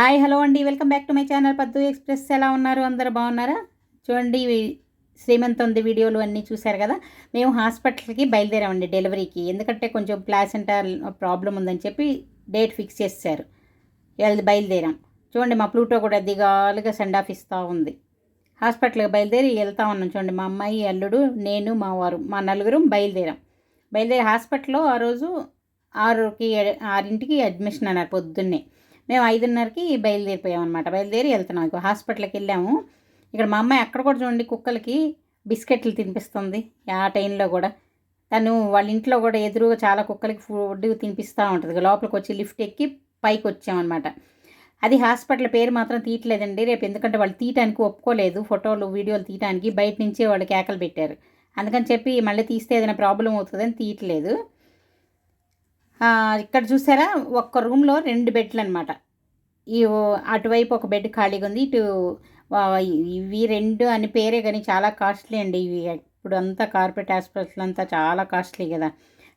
Hi hello అండి. Welcome back to my channel. Paddu express ఎలా ఉన్నారు? అందరు బాగున్నారా? చూడండి ఇవి శ్రీమంత్ ఉంది వీడియోలు అన్నీ చూశారు కదా. మేము హాస్పిటల్కి బయలుదేరామండి డెలివరీకి. ఎందుకంటే కొంచెం ప్లాసెంటా ప్రాబ్లం ఉందని చెప్పి డేట్ ఫిక్స్ చేశారు వెళ్ళి బయలుదేరాం. చూడండి మా ప్లూటో కూడా దిగాలుగా సెండ్ ఆఫ్ ఇస్తూ ఉంది. హాస్పిటల్కి బయలుదేరి వెళ్తా ఉన్నాం. చూడండి మా అమ్మాయి అల్లుడు నేను మా వారు మా నలుగురం బయలుదేరాం. బయలుదేరి హాస్పిటల్లో ఆ రోజు ఆరుకి ఆరింటికి అడ్మిషన్ అన్నారు పొద్దున్నే. మేము ఐదున్నరకి బయలుదేరిపోయాం అనమాట బయలుదేరి వెళ్తున్నాం. ఇక హాస్పిటల్కి వెళ్ళాము. ఇక్కడ మా అమ్మాయి అక్కడ కూడా చూడండి కుక్కలకి బిస్కెట్లు తినిపిస్తుంది. ఆ టైంలో కూడా తను వాళ్ళ ఇంట్లో కూడా ఎదురుగా చాలా కుక్కలకి ఫుడ్ తినిపిస్తూ ఉంటుంది. లోపలికి వచ్చి లిఫ్ట్ ఎక్కి పైకి వచ్చామన్నమాట. అది హాస్పిటల్ పేరు మాత్రం తీయట్లేదండి. రేపు ఎందుకంటే వాళ్ళు తీయటానికి ఒప్పుకోలేదు. ఫోటోలు వీడియోలు తీయటానికి బయట నుంచే వాళ్ళు కేకలు పెట్టారు. అందుకని చెప్పి మళ్ళీ తీస్తే ఏదైనా ప్రాబ్లం అవుతుందని తీయట్లేదు. ఇక్కడ చూసారా? ఒక్క రూమ్లో రెండు బెడ్లు అనమాట ఈ అటువైపు ఒక బెడ్ ఖాళీగా ఉంది ఇటు ఇవి రెండు అని పేరే కానీ చాలా కాస్ట్లీ అండి ఇవి. ఇప్పుడు అంతా కార్పొరేట్ హాస్పిటల్ అంతా చాలా కాస్ట్లీ కదా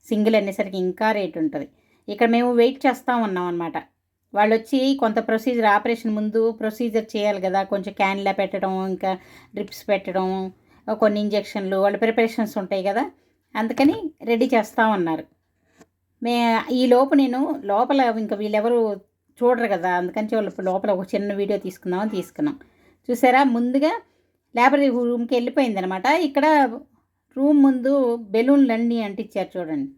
సింగిల్ అనేసరికి ఇంకా రేట్ ఉంటుంది ఇక్కడ మేము వెయిట్ చేస్తూ ఉన్నాం అనమాట వాళ్ళు వచ్చి కొంత ప్రొసీజర్ ఆపరేషన్ ముందు ప్రొసీజర్ చేయాలి కదా కొంచెం క్యాన్లా పెట్టడం ఇంకా డ్రిప్స్ పెట్టడం కొన్ని ఇంజెక్షన్లు వాళ్ళ ప్రిపరేషన్స్ ఉంటాయి కదా అందుకని రెడీ చేస్తూ ఉన్నారు. మే ఈ లోపు నేను లోపల ఇంకా వీళ్ళెవరు చూడరు కదా అందుకని వాళ్ళు లోపల ఒక చిన్న వీడియో తీసుకుందామని తీసుకున్నాం. చూసారా? ముందుగా లేబరీ రూమ్కి వెళ్ళిపోయింది అనమాట ఇక్కడ రూమ్ ముందు బెలూన్లు అన్నీ అంటించారు చూడండి.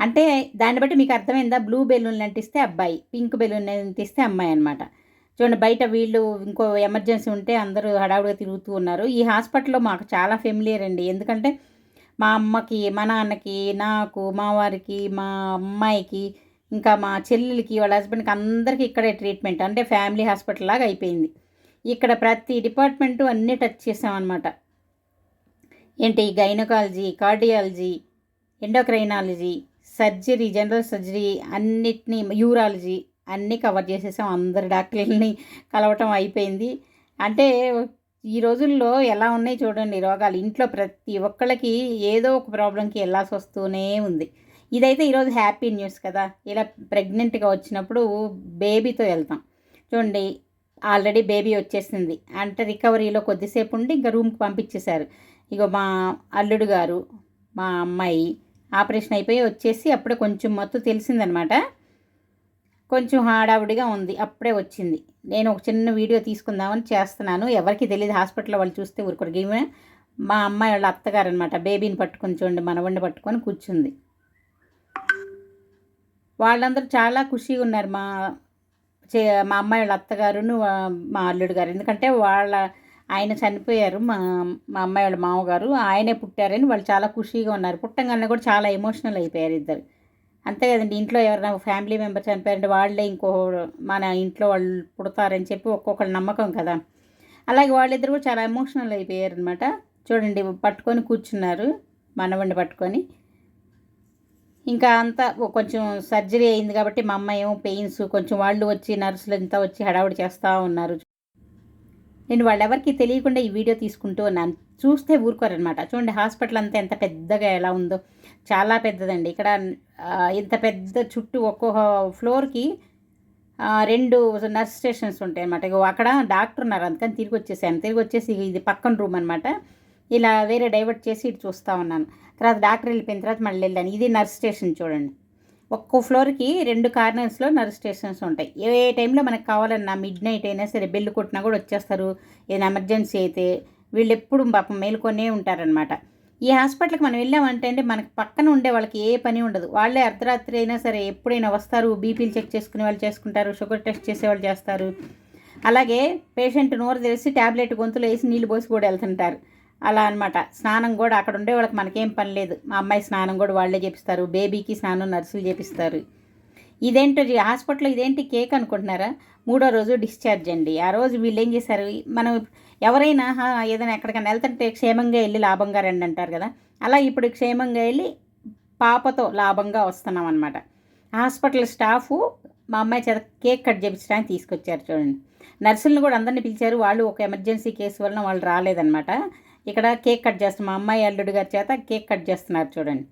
అంటే దాన్ని బట్టి మీకు అర్థమైందా? బ్లూ బెలూన్లు అంటిస్తే అబ్బాయి పింక్ బెలూన్ అంటిస్తే అమ్మాయి అనమాట. చూడండి బయట వీళ్ళు ఇంకో ఎమర్జెన్సీ ఉంటే అందరూ హడావుడిగా తిరుగుతూ ఉన్నారు. ఈ హాస్పిటల్లో మాకు చాలా ఫెమిలియర్ అండి. ఎందుకంటే మా అమ్మకి మా నాన్నకి నాకు మా వారికి మా అమ్మాయికి ఇంకా మా చెల్లెలకి వాళ్ళ హస్బెండ్కి అందరికీ ఇక్కడే ట్రీట్మెంట్ అంటే ఫ్యామిలీ హాస్పిటల్ లాగా అయిపోయింది. ఇక్కడ ప్రతి డిపార్ట్మెంటు అన్నీ టచ్ చేసామన్నమాట. ఏంటి? Gynaecology cardiology endocrinology surgery general surgery అన్నిటినీ యూరాలజీ అన్నీ కవర్ చేసేసాం. అందరు డాక్టర్లని కలవటం అయిపోయింది. అంటే ఈ రోజుల్లో ఎలా ఉన్నాయి చూడండి రోగాలు. ఇంట్లో ప్రతి ఒక్కళ్ళకి ఏదో ఒక ప్రాబ్లంకి వెళ్ళాల్సి వస్తూనే ఉంది. ఇదైతే ఈరోజు హ్యాపీ న్యూస్ కదా. ఇలా ప్రెగ్నెంట్గా వచ్చినప్పుడు బేబీతో వెళ్తాం. చూడండి ఆల్రెడీ బేబీ వచ్చేసింది. అంటే రికవరీలో కొద్దిసేపు ఉండి ఇంకా రూమ్కి పంపించేశారు. ఇక మా అల్లుడు గారు మా అమ్మాయి ఆపరేషన్ అయిపోయి వచ్చేసి అప్పుడే కొంచెం మొత్తం తెలిసిందనమాట. కొంచెం హడావుడిగా ఉంది. అప్పుడే వచ్చింది. నేను ఒక చిన్న వీడియో తీసుకుందామని చేస్తున్నాను. ఎవరికి తెలియదు హాస్పిటల్లో వాళ్ళు చూస్తే ఊరుకోరు. ఈమె మా అమ్మాయి వాళ్ళ అత్తగారు అనమాట బేబీని పట్టుకొని చూడండి మనవండి పట్టుకొని కూర్చుంది. వాళ్ళందరూ చాలా ఖుషిగా ఉన్నారు. మా చే మా అమ్మాయి వాళ్ళ అత్తగారును మా అల్లుడు గారు. ఎందుకంటే వాళ్ళ ఆయన చనిపోయారు. మా మా అమ్మాయి వాళ్ళ మామగారు. ఆయనే పుట్టారని వాళ్ళు చాలా ఖుషిగా ఉన్నారు. పుట్టంగానే కూడా చాలా ఎమోషనల్ అయిపోయారు ఇద్దరు. అంతే కదండి. ఇంట్లో ఎవరైనా ఫ్యామిలీ మెంబర్ చనిపోయారంటే వాళ్ళే ఇంకో మన ఇంట్లో వాళ్ళు పుడతారని చెప్పి ఒక్కొక్కళ్ళ నమ్మకం కదా. అలాగే వాళ్ళిద్దరు కూడా చాలా ఎమోషనల్ అయిపోయారు అనమాట చూడండి పట్టుకొని కూర్చున్నారు మనవండి పట్టుకొని. ఇంకా అంతా కొంచెం సర్జరీ అయింది కాబట్టి మా అమ్మ ఏమో పెయిన్స్ కొంచెం వాళ్ళు వచ్చి నర్సులు అంతా వచ్చి హడావుడి చేస్తూ ఉన్నారు. నేను వాళ్ళెవరికి తెలియకుండా ఈ వీడియో తీసుకుంటూ ఉన్నాను. చూస్తే ఊరుకోరనమాట చూడండి హాస్పిటల్ అంతా ఎంత పెద్దగా ఎలా ఉందో. చాలా పెద్దదండి. ఇక్కడ ఇంత పెద్ద చుట్టూ ఒక్కొక్క ఫ్లోర్కి రెండు నర్స్ స్టేషన్స్ ఉంటాయి అనమాట అక్కడ డాక్టర్ ఉన్నారు అందుకని తిరిగి వచ్చేసాను. తిరిగి వచ్చేసి ఇది పక్కన రూమ్ అనమాట ఇలా వేరే డైవర్ట్ చేసి ఇటు చూస్తూ ఉన్నాను. తర్వాత డాక్టర్ వెళ్ళిపోయిన తర్వాత మళ్ళీ వెళ్ళాను. ఇది నర్స్ స్టేషన్ చూడండి. ఒక్కో ఫ్లోర్కి రెండు కార్నర్స్లో నర్స్ స్టేషన్స్ ఉంటాయి. ఏ టైంలో మనకు కావాలన్నా మిడ్ నైట్ అయినా సరే బెల్లు కొట్టినా కూడా వచ్చేస్తారు. ఏదైనా ఎమర్జెన్సీ అయితే వీళ్ళు ఎప్పుడు పాపం మేలుకొనే ఉంటారనమాట ఈ హాస్పిటల్కి మనం వెళ్ళామంటే అంటే మనకు పక్కన ఉండే వాళ్ళకి ఏ పని ఉండదు. వాళ్ళే అర్ధరాత్రి అయినా సరే ఎప్పుడైనా వస్తారు బీపీలు చెక్ చేసుకునే వాళ్ళు చేసుకుంటారు షుగర్ టెస్ట్ చేసే వాళ్ళు చేస్తారు. అలాగే పేషెంట్ నోరు తెలిసి ట్యాబ్లెట్ గొంతులో వేసి నీళ్ళు పోసి కూడా వెళ్తుంటారు. అలా అనమాట స్నానం కూడా అక్కడ ఉండే వాళ్ళకి మనకేం పని లేదు. మా అమ్మాయి స్నానం కూడా వాళ్ళే చేపిస్తారు. బేబీకి స్నానం నర్సులు చేపిస్తారు. ఇదేంటో హాస్పిటల్లో ఇదేంటి కేక్ అనుకుంటున్నారా? మూడో రోజు డిశ్చార్జ్ అండి. ఆ రోజు వీళ్ళు ఏం చేశారు? మనం ఎవరైనా ఏదైనా ఎక్కడికైనా వెళ్తుంటే క్షేమంగా వెళ్ళి లాభంగా రండి అంటారు కదా. అలా ఇప్పుడు క్షేమంగా వెళ్ళి పాపతో లాభంగా వస్తున్నాం అనమాట హాస్పిటల్ స్టాఫ్ మా అమ్మాయి చేత కేక్ కట్ చేయించడానికి తీసుకొచ్చారు చూడండి. నర్సులను కూడా అందరినీ పిలిచారు. వాళ్ళు ఒక ఎమర్జెన్సీ కేసు వలన వాళ్ళు రాలేదనమాట ఇక్కడ కేక్ కట్ చేస్తాం మా అమ్మాయి అల్లుడు గారి చేత కేక్ కట్ చేస్తున్నారు చూడండి.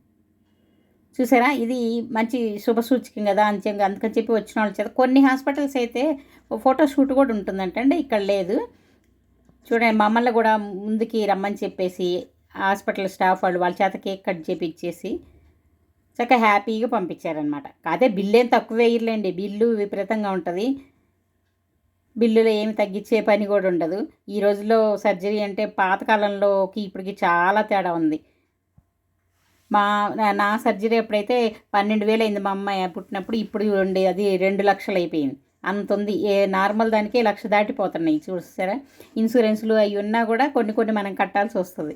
చూసారా? ఇది మంచి శుభసూచకం కదా అంత్యంగా. అందుకని చెప్పి వచ్చిన వాళ్ళు చేత కొన్ని హాస్పిటల్స్ అయితే ఫోటోషూట్ కూడా కూడా ఉంటుందంటండి. ఇక్కడ లేదు. చూడండి మమ్మల్ని కూడా ముందుకి రమ్మని చెప్పేసి హాస్పిటల్ స్టాఫ్ వాళ్ళు వాళ్ళ చేత కేక్ కట్ చేపిచ్చేసి చక్కగా హ్యాపీగా పంపించారనమాట అదే బిల్లు ఏం తక్కువ వేయర్లేండి. బిల్లు విపరీతంగా ఉంటుంది. బిల్లులో ఏమి తగ్గించే పని కూడా ఉండదు. ఈ రోజుల్లో సర్జరీ అంటే పాతకాలంలోకి ఇప్పటికి చాలా తేడా ఉంది. మా నా- సర్జరీ ఎప్పుడైతే పన్నెండు వేలు అయింది మా అమ్మాయి పుట్టినప్పుడు ఇప్పుడు చూడండి అది రెండు లక్షలు అయిపోయింది అంత ఉంది. ఏ నార్మల్ దానికే లక్ష దాటిపోతున్నాయి చూస్తారా ఇన్సూరెన్స్లు అవి ఉన్నా కూడా కొన్ని కొన్ని మనం కట్టాల్సి వస్తుంది.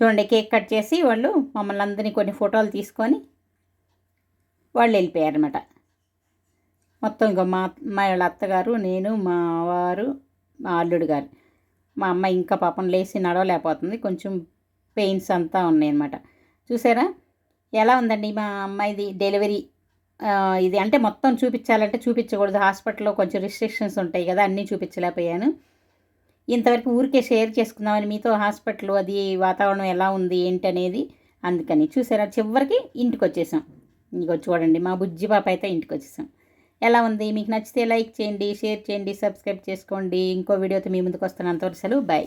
చూడండి కేక్ కట్ చేసి వాళ్ళు మమ్మల్ని అందరినీ కొన్ని ఫోటోలు తీసుకొని వాళ్ళు వెళ్ళిపోయారనమాట మొత్తం ఇంకా మా మా వాళ్ళ అత్తగారు నేను మా వారు మా అల్లుడు గారు. మా అమ్మ ఇంకా పాపం లేచి నడవలేకపోతుంది. కొంచెం పెయిన్స్ అంతా ఉన్నాయన్నమాట. చూసారా? ఎలా ఉందండి మా అమ్మాయిది డెలివరీ? ఇది అంటే మొత్తం చూపించాలంటే చూపించకూడదు. హాస్పిటల్లో కొంచెం రిస్ట్రిక్షన్స్ ఉంటాయి కదా అన్నీ చూపించలేకపోయాను. ఇంతవరకు ఊరికే షేర్ చేసుకుందామని మీతో హాస్పిటల్ అది వాతావరణం ఎలా ఉంది ఏంటి అనేది అందుకని. చూసారా? చివరికి ఇంటికి వచ్చేసాం ఇంకో చూడండి మా బుజ్జి పాప అయితే ఇంటికి వచ్చేసాం ఎలా ఉంది? మీకు నచ్చితే లైక్ చేయండి షేర్ చేయండి సబ్స్క్రైబ్ చేసుకోండి. ఇంకో వీడియోతో మీ ముందుకు వస్తాను. అంతవరకు సెలవు. బాయ్.